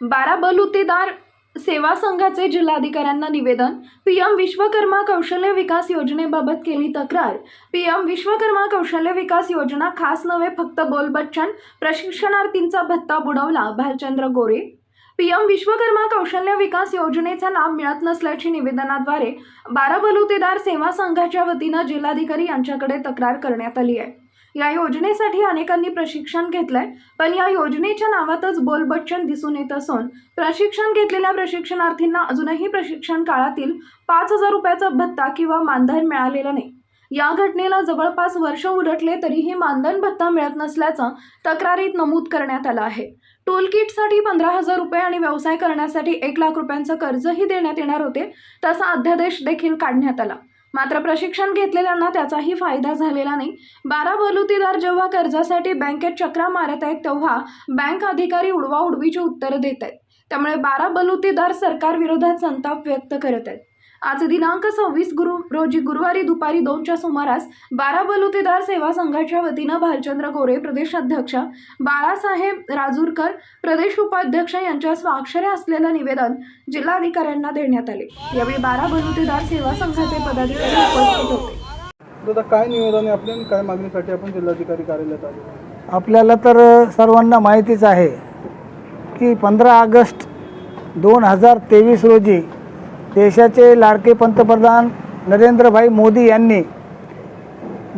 बारा बलुतेदार सेवा संघाचे जिल्हाधिकाऱ्यांना निवेदन. पीएम विश्वकर्मा कौशल्य विकास योजनेबाबत केली तक्रार. पीएम विश्वकर्मा कौशल्य विकास योजना खास नव्हे फक्त बोलबच्चन प्रशिक्षणार्थींचा भत्ता बुडवला भालचंद्र गोरे. पीएम विश्वकर्मा कौशल्य विकास योजनेचा लाभ मिळत नसल्याची निवेदनाद्वारे बारा बलुतेदार सेवा संघाच्या वतीनं जिल्हाधिकारी यांच्याकडे तक्रार करण्यात आली आहे. या योजनेसाठी अनेकांनी प्रशिक्षण घेतलंय. पण या योजनेच्या नावातच बोलबच्चन दिसून येत असून प्रशिक्षण घेतलेल्या प्रशिक्षणार्थींना अजूनही प्रशिक्षण काळातील पाच हजार रुपयाचा भत्ता किंवा मानधन मिळालेलं नाही. या घटनेला जवळपास वर्ष उलटले तरीही मानधन भत्ता मिळत नसल्याचं तक्रारीत नमूद करण्यात आलं आहे. टूल किटसाठी पंधरा हजार रुपये आणि व्यवसाय करण्यासाठी एक लाख रुपयांचं कर्जही देण्यात येणार होते तसा अध्यादेश देखील काढण्यात आला. मात्र प्रशिक्षण घेतलेल्यांना त्याचाही फायदा झालेला नाही. बारा बलुतीदार जेव्हा कर्जासाठी बँकेत चक्रा मारत आहेत तेव्हा बँक अधिकारी उडवाउडवीची उत्तरं देत आहेत. त्यामुळे बारा बलुतेदार सरकार विरोधात संताप व्यक्त करत आहेत. आज दिनांक सव्वीस गुरु रोजी गुरुवारी दुपारी दोनच्या सुमारास बारा बलुतेदार सेवा संघाच्या वतीनं भालचंद्र गोरे प्रदेशाध्यक्ष बाळासाहेब राजूरकर प्रदेश उपाध्यक्ष यांच्या स्वाक्षऱ्या असलेलं निवेदन जिल्हाधिकाऱ्यांना देण्यात आले. यावेळी बारा बलुतेदार सेवा संघाचे पदाधिकारी उपस्थित होते. दादा काय निवेदन आहे आपल्या काय मागणीसाठी आपण जिल्हाधिकारी कार्यालयात आलो? आपल्याला तर सर्वांना माहितीच आहे की पंधरा ऑगस्ट दोन हजार तेवीस रोजी देशाचे लाडके पंतप्रधान नरेंद्रभाई मोदी यांनी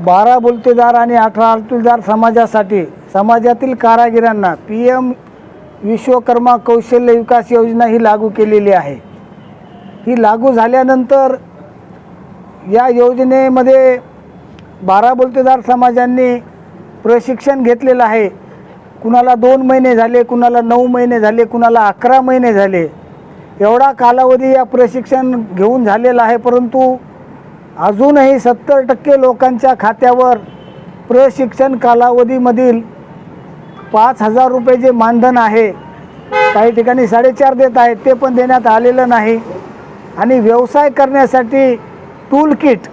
बारा बोलतेदार आणि अठरा आलतीदार समाजासाठी समाजातील कारागिरांना पी एम विश्वकर्मा कौशल्य विकास योजना ही लागू केलेली आहे. ही लागू झाल्यानंतर या योजनेमध्ये बारा बोलतेदार समाजांनी प्रशिक्षण घेतलेलं आहे. कुणाला दोन महिने झाले कुणाला नऊ महिने झाले कुणाला अकरा महिने झाले. एवढा कालावधी या प्रशिक्षण घेऊन झालेला आहे परंतु अजूनही सत्तर टक्के लोकांच्या खात्यावर प्रशिक्षण कालावधीमधील पाच हजार रुपये जे मानधन आहे काही ठिकाणी साडेचार देत आहेत ते पण देण्यात आलेलं नाही. आणि व्यवसाय करण्यासाठी टूल किट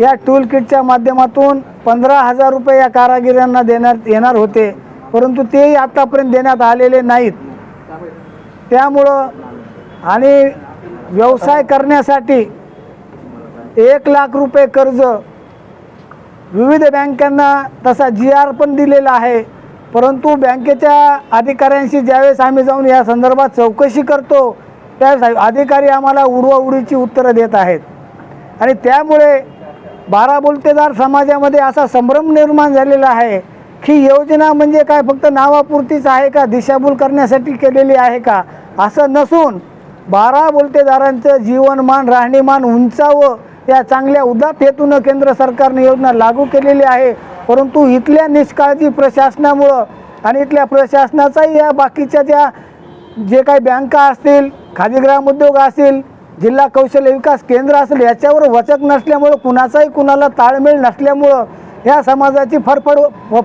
या टूल किटच्या माध्यमातून पंधरा हजार रुपये या कारागिरांना देण्यात येणार होते परंतु तेही आत्तापर्यंत देण्यात आलेले नाहीत. त्यामुळं आणि व्यवसाय करण्यासाठी एक लाख रुपये कर्ज विविध बँकांना तसा जी आर पण दिलेला आहे. परंतु बँकेच्या अधिकाऱ्यांशी ज्यावेळेस आम्ही जाऊन या संदर्भात चौकशी करतो त्यावेळेस अधिकारी आम्हाला उडवाउडीची उत्तरं देत आहेत. आणि त्यामुळे बारा बोलतेदार समाजामध्ये असा संभ्रम निर्माण झालेला आहे की योजना म्हणजे काय? फक्त नावापुरतीच आहे का? दिशाभूल करण्यासाठी केलेली आहे का? असं नसून बारा बोलतेदारांचं जीवनमान राहणीमान उंचावं या चांगल्या उदात हेतूनं केंद्र सरकारने योजना लागू केलेली आहे. परंतु इथल्या निष्काळजी प्रशासनामुळं आणि इथल्या प्रशासनाचाही या बाकीच्या ज्या जे काही बँका असतील खादी ग्रामोद्योग असतील जिल्हा कौशल्य विकास केंद्र असेल याच्यावर वचक नसल्यामुळं कुणाचाही कुणाला ताळमेळ नसल्यामुळं या समाजाची फडफड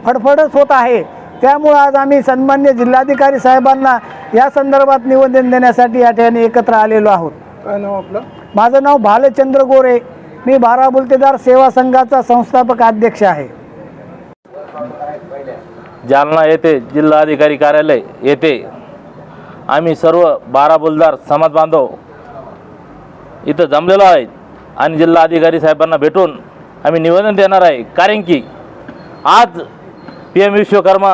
फडफडच होत आहे. त्यामुळं आज आम्ही सन्मान्य जिल्हाधिकारी साहेबांना या संदर्भात निवेदन देण्यासाठी या ठिकाणी एकत्र आलेलो आहोत. काय नाव आपलं? माझं नाव भालचंद्र गोरे. मी बारा बोलतेदार सेवा संघाचा संस्थापक अध्यक्ष आहे. जालना येथे जिल्हाधिकारी कार्यालय येथे आम्ही सर्व बारा बोलदार समाज बांधव इथं जमलेलो आहेत आणि जिल्हाधिकारी साहेबांना भेटून आम्ही निवेदन देणार आहे. कारण की आज पी एम विश्वकर्मा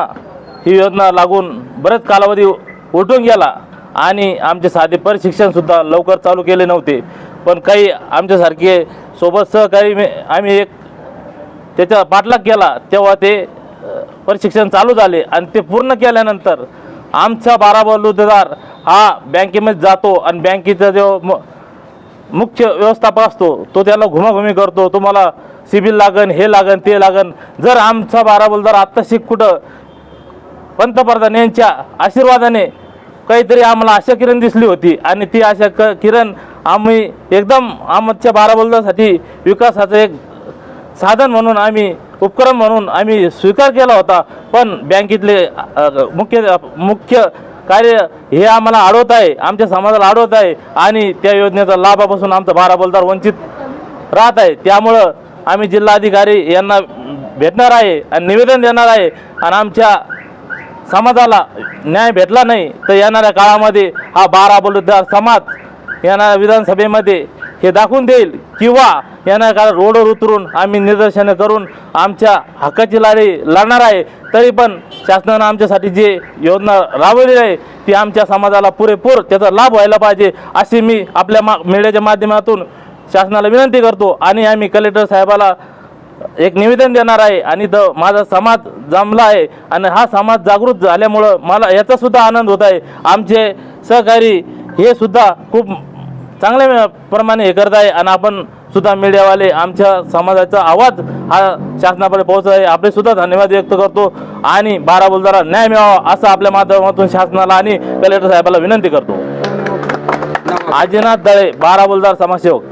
ही योजना लागून बरेच कालावधी उठून गेला. आणि आमचे साधे प्रशिक्षणसुद्धा लवकर चालू केले नव्हते. पण काही आमच्यासारखे सोबत सहकारी आम्ही एक त्याचा पाठलाग केला. तेव्हा ते प्रशिक्षण चालू झाले. आणि ते पूर्ण केल्यानंतर आमचा बारा बलुतेदार हा बँकेमध्ये जातो. आणि बँकेचा जो म मुख्य व्यवस्थापक असतो तो त्याला घुमाघुमी करतो. तुम्हाला सिबिल लागन हे लागन ते लागन. जर आमचा बारा बलदार आत्ताशी कुठं पंतप्रधान यांच्या आशीर्वादाने काहीतरी आम्हाला आशा किरण दिसली होती आणि ती आशा क किरण आम्ही एकदम आमच्या बाराबोलदासाठी विकासाचं एक साधन म्हणून आम्ही उपक्रम म्हणून आम्ही स्वीकार केला होता. पण बँकेतले मुख्य मुख्य कार्य हे आम्हाला अडवत आहे. आमच्या समाजाला अडवत आहे. आणि त्या योजनेचा लाभापासून आमचा बाराबोलदार वंचित राहत आहे. त्यामुळं आम्ही जिल्हाधिकारी यांना भेटणार आहे आणि निवेदन देणार आहे. आणि आमच्या समाजाला न्याय भेटला नाही तर येणाऱ्या काळामध्ये हा बारा बलुद्धार समाज येणाऱ्या विधानसभेमध्ये हे दाखवून देईल किंवा येणाऱ्या काळात रोडवर उतरून आम्ही निदर्शनं करून आमच्या हक्काची लढाई लढणार आहे तरी पण शासनानं आमच्यासाठी जे योजना राबवलेली आहे ती आमच्या समाजाला पुरेपूर त्याचा लाभ व्हायला पाहिजे अशी मी आपल्या मा मीडियाच्या माध्यमातून शासनाला विनंती करतो. आणि आम्ही कलेक्टर साहेबाला एक निवेदन देणार आहे आणि द माझा समाज जमला आहे आणि हा समाज जागृत झाल्यामुळं मला याचा सुद्धा आनंद होत आहे. आमचे सहकारी हे सुद्धा खूप चांगल्या प्रमाणे हे करत आहे आणि आपण सुद्धा मीडियावाले आमच्या समाजाचा आवाज हा शासनाकडे पोहोचत आहे. आपले सुद्धा धन्यवाद व्यक्त करतो आणि बारा बोलदारा न्याय मिळावा असं आपल्या माध्यमातून शासनाला आणि कलेक्टर साहेबाला विनंती करतो. आजीनाथ दळे बारा बोलदार समाजसेवक.